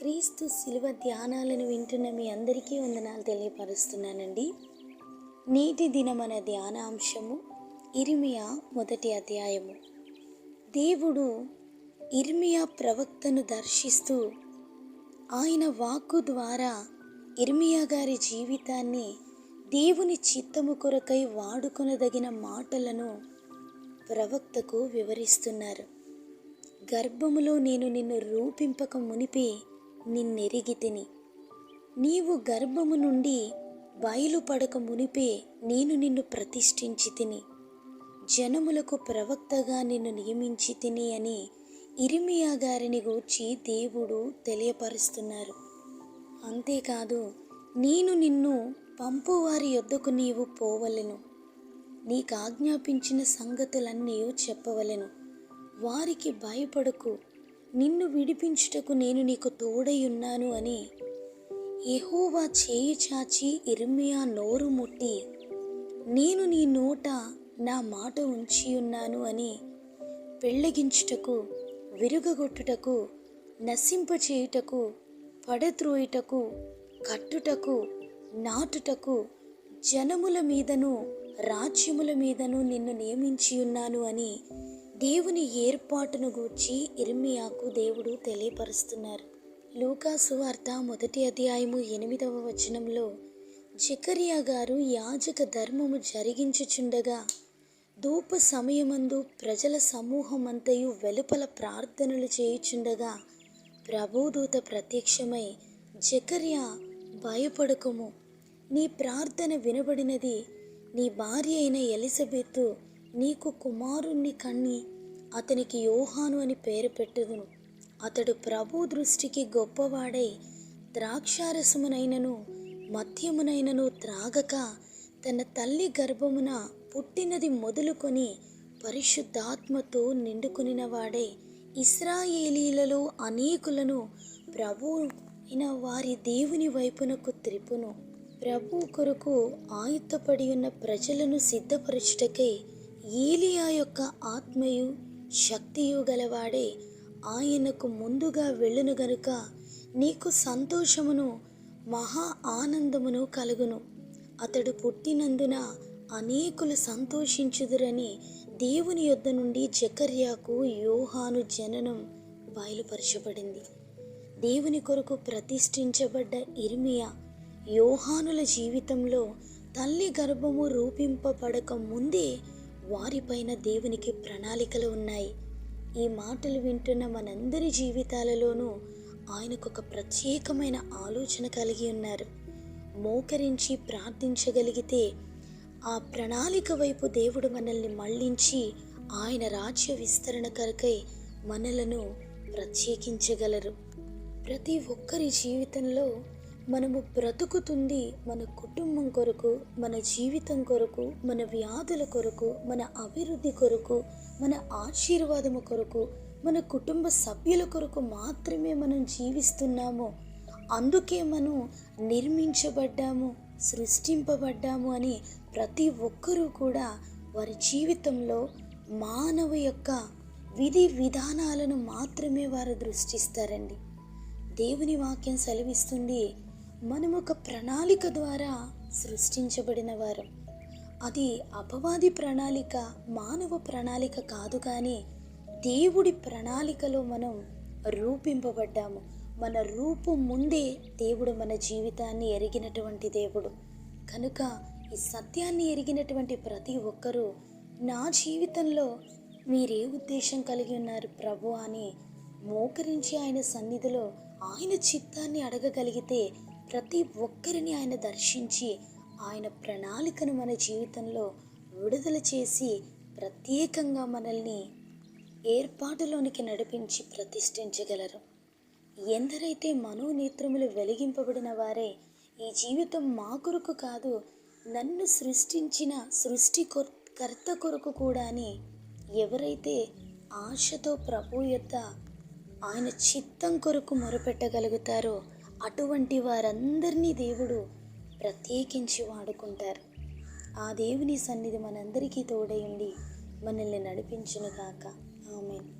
క్రీస్తు శిలువ ధ్యానాలను వింటున్న మీ అందరికీ వందనాలు తెలియపరుస్తున్నానండి. నేటి దినమన ధ్యానాంశము ఇర్మియా మొదటి అధ్యాయము. దేవుడు ఇర్మియా ప్రవక్తను దర్శిస్తూ ఆయన వాక్కు ద్వారా ఇర్మియా గారి జీవితాన్ని దేవుని చిత్తము కొరకై వాడుకొనదగిన మాటలను ప్రవక్తకు వివరిస్తున్నారు. గర్భములో నేను నిన్ను రూపింపక మునిపి నిన్నెరిగి తిని నీవు గర్భము నుండి బయలుపడక మునిపే నేను నిన్ను ప్రతిష్ఠించి తిని జనములకు ప్రవక్తగా నిన్ను నియమించి తిని అని ఇరిమియా గారిని గూర్చి దేవుడు తెలియపరుస్తున్నారు. అంతేకాదు నేను నిన్ను పంపువారి యొద్దకు నీవు పోవలెను. నీకు ఆజ్ఞాపించిన సంగతులన్నీ చెప్పవలెను. వారికి భయపడకు. నిన్ను విడిపించుటకు నేను నీకు తోడై ఉన్నాను అని ఎహోవా చేయి చాచి ఇర్మియా నోరు ముట్టి నేను నీ నోట నా మాట ఉంచి ఉన్నాను అని పెళ్ళగించుటకు విరుగగొట్టుటకు నశింపచేయుటకు పడద్రోయుటకు కట్టుటకు నాటుటకు జనముల మీదను రాజ్యముల మీదను నిన్ను నియమించి ఉన్నాను అని దేవుని ఏర్పాటును గూర్చి ఇర్మియాకు దేవుడు తెలియపరుస్తున్నారు. లూకాసు వార్త మొదటి అధ్యాయము ఎనిమిదవ వచనంలో జకరియా గారు యాజక ధర్మము జరిగించుచుండగా ధూప సమయమందు ప్రజల సమూహమంతయు వెలుపల ప్రార్థనలు చేయుచుండగా ప్రభుదూత ప్రత్యక్షమై జకర్యా భయపడకము. నీ ప్రార్థన వినబడినది నీ భార్య అయిన ఎలిజబెత్తు నీకు కుమారుణ్ణి కన్ని అతనికి యోహాను అని పేరు పెట్టుదును. అతడు ప్రభు దృష్టికి గొప్పవాడై ద్రాక్షారసమునైనను మద్యమునైనను త్రాగక తన తల్లి గర్భమున పుట్టినది మొదలుకొని పరిశుద్ధాత్మతో నిండుకునినవాడై ఇస్రాయేలీలలో అనేకులను ప్రభు అయిన వారి దేవుని వైపునకు త్రిపును. ప్రభు కొరకు ఆయుత్తపడి ఉన్న ప్రజలను సిద్ధపరచుటకై ఏలియా యొక్క ఆత్మయు శక్తియు గలవాడే ఆయనకు ముందుగా వెళ్ళును గనుక నీకు సంతోషమును మహా ఆనందమును కలుగును. అతడు పుట్టినందున అనేకులు సంతోషించుదురని దేవుని యొద్ద నుండి జకర్యాకు యోహాను జననం బయలుపరచబడింది. దేవుని కొరకు ప్రతిష్ఠించబడ్డ ఇర్మియా యోహానుల జీవితంలో తల్లి గర్భము రూపింపబడక ముందే వారిపైన దేవునికి ప్రణాళికలు ఉన్నాయి. ఈ మాటలు వింటున్న మనందరి జీవితాలలోనూ ఆయనకు ఒక ప్రత్యేకమైన ఆలోచన కలిగి ఉన్నారు. మోకరించి ప్రార్థించగలిగితే ఆ ప్రణాళిక వైపు దేవుడు మనల్ని మళ్ళించి ఆయన రాజ్య విస్తరణ కరకై మనలను ప్రత్యేకించగలరు. ప్రతి ఒక్కరి జీవితంలో మనము బ్రతుకుతుంది మన కుటుంబం కొరకు మన జీవితం కొరకు మన వ్యాధుల కొరకు మన అభివృద్ధి కొరకు మన ఆశీర్వాదము కొరకు మన కుటుంబ సభ్యుల కొరకు మాత్రమే మనం జీవిస్తున్నాము. అందుకే మనం నిర్మించబడ్డాము సృష్టింపబడ్డాము అని ప్రతి ఒక్కరూ కూడా వారి జీవితంలో మానవ యొక్క విధి విధానాలను మాత్రమే వారు దృష్టిస్తారండి. దేవుని వాక్యం సెలవిస్తుంది మనం ఒక ప్రణాళిక ద్వారా సృష్టించబడిన వారు. అది అపవాది ప్రణాళిక మానవ ప్రణాళిక కాదు కానీ దేవుడి ప్రణాళికలో మనం రూపింపబడ్డాము. మన రూపు ముందే దేవుడు మన జీవితాన్ని ఎరిగినటువంటి దేవుడు. కనుక ఈ సత్యాన్ని ఎరిగినటువంటి ప్రతి ఒక్కరూ నా జీవితంలో మీరే ఉద్దేశం కలిగి ఉన్నారు ప్రభు అని మోకరించి ఆయన సన్నిధిలో ఆయన చిత్తాన్ని అడగగలిగితే ప్రతి ఒక్కరిని ఆయన దర్శించి ఆయన ప్రణాళికను మన జీవితంలో విడుదల చేసి ప్రత్యేకంగా మనల్ని ఏర్పాటులోనికి నడిపించి ప్రతిష్ఠించగలరు. ఎందరైతే మనోనేత్రములు వెలిగింపబడిన వారే ఈ జీవితం మా కొరకు కాదు నన్ను సృష్టించిన సృష్టి కర్త కొరకు కూడా అని ఎవరైతే ఆశతో ప్రభు యొక్క ఆయన చిత్తం కొరకు మొరపెట్టగలుగుతారో అటువంటి వారందరినీ దేవుడు ప్రత్యేకించి వాడుకుంటారు. ఆ దేవుని సన్నిధి మనందరికీ తోడై ఉండి మనల్ని నడిపించును కాక ఆమెను.